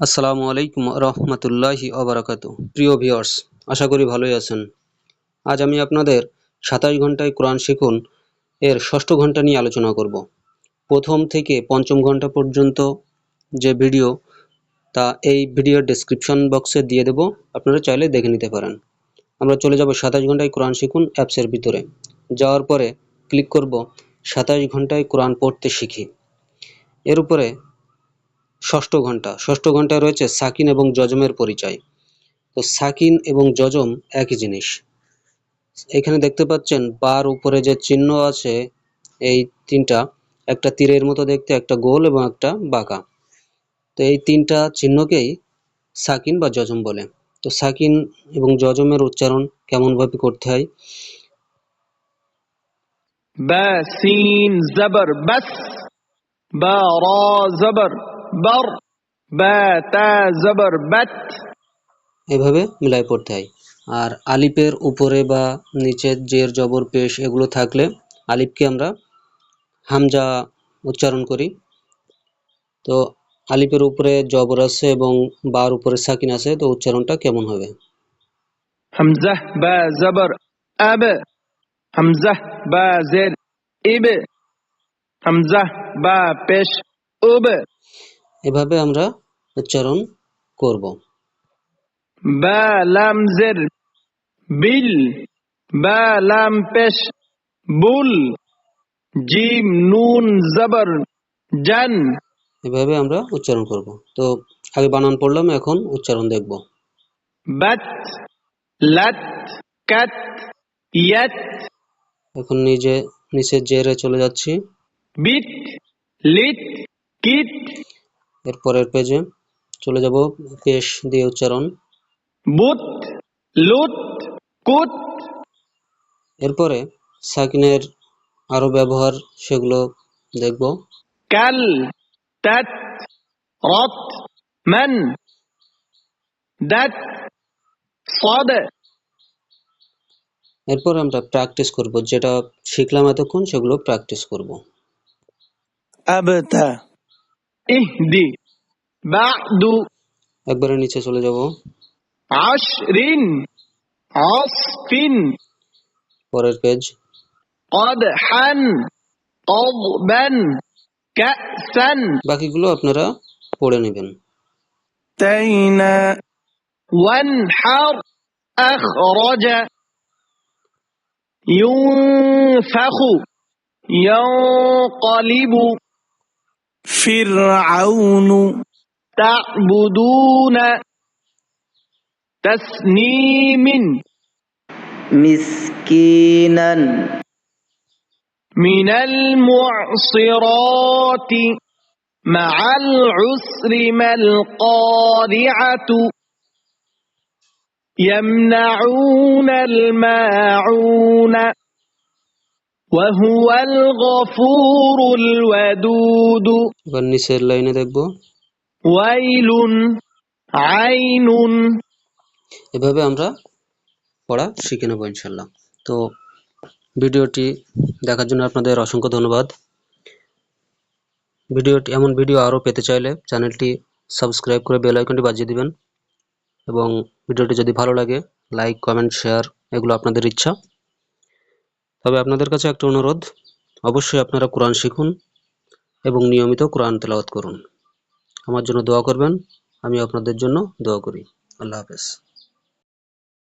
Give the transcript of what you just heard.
আসসালামু আলাইকুম রহমতুল্লাহি অবরাকাত প্রিয় ভিউয়ার্স, আশা করি ভালোই আছেন। আজ আমি আপনাদের সাতাশ ঘন্টায় কোরআন শিখুন এর ষষ্ঠ ঘণ্টা নিয়ে আলোচনা করব। প্রথম থেকে পঞ্চম ঘণ্টা পর্যন্ত যে ভিডিও, তা এই ভিডিওর ডেসক্রিপশন বক্সে দিয়ে দেব। আপনারা চাইলে দেখে নিতে পারেন। আমরা চলে যাব সাতাশ ঘন্টায় কোরআন শিখুন অ্যাপসের ভিতরে। যাওয়ার পরে ক্লিক করব সাতাশ ঘন্টায় কোরআন পড়তে শিখি। এর উপরে ষষ্ঠ ঘণ্টা। ষষ্ঠ ঘন্টায় রয়েছে সাকিন এবং যজমের পরিচয়। তো সাকিন এবং যজম একই জিনিস। এখানে দেখতে পাচ্ছেন, বার উপরে যে চিহ্ন আছে, এই তিনটা, একটা তীরের মতো দেখতে, একটা গোল এবং একটা বাঁকা। তো এই তিনটা চিহ্নকেই সাকিন বা যজম বলে। তো সাকিন এবং যজমের উচ্চারণ কেমনভাবে করতে হয়? বা সিন জবর, বাস বা র জবর। বর জবর এভাবে মিলাই পড়তে হয়। আর আলিপের উপরে বা নিচে জের জবর পেশ এগুলো থাকলে আলিপকে আমরা হামজা উচ্চারণ করি। তো আলিপের উপরে জবর আছে এবং বার উপরে সাকিন আছে তো উচ্চারণটা কেমন হবে? হামজাহ বা জবর আব। হামজাহ বা জের ইব। হামজাহ বা পেশ উব। এভাবে আমরা উচ্চারণ করব। বা লাম জের বিল বা লাম পেশ বুল জিম নুন জবর জান। এভাবে আমরা উচ্চারণ করব। তো আগে বানান পড়লাম এখন উচ্চারণ দেখব। বাত লাত কাত ইয়াত। এখন নিজে নিচে জেরে চলে যাচ্ছি। বিট লিট কিট। এর পরের পেজে চলে যাব কেশ দিয়ে উচ্চারণ। বুত লুত কুত এরপরে সাকিনের আরও ব্যবহার সেগুলো দেখব। কাল তাত রত মান দাত সদ এরপর আমরা প্র্যাকটিস করব যেটা শিখলাম এতক্ষণ সেগুলো প্র্যাকটিস করব। আবতা اهدي بعد একবারে নিচে চলে যাব عشر عصف পরের পেজ قدحا قضبا كأسا বাকিগুলো আপনারা পড়ে নেবেন تينا وانحر أخرج ينفخ ينقلب فرعون. تعبدون تسنيم. مسكينا. من المعصرات مع العسر ما القارعة يمنعون الماعون. وهو الغفور الودود এবার নিচের লাইনে দেখব ويل عين এভাবে আমরা পড়া শিখে নেব ইনশাল্লাহ তো ভিডিওটি দেখার জন্য আপনাদের অসংখ্য ধন্যবাদ ভিডিওটি এমন ভিডিও আরও পেতে চাইলে চ্যানেলটি সাবস্ক্রাইব করে বেল আইকনটি বাজিয়ে দিবেন এবং ভিডিওটি যদি ভালো লাগে লাইক কমেন্ট শেয়ার এগুলো আপনাদের ইচ্ছা তবে আপনাদের কাছে একটা অনুরোধ। অবশ্যই আপনারা কোরআন শিখুন এবং নিয়মিত কোরআন তেলাওয়াত করুন। আমার জন্য দোয়া করবেন আমি আপনাদের জন্য দোয়া করি। আল্লাহ হাফেজ।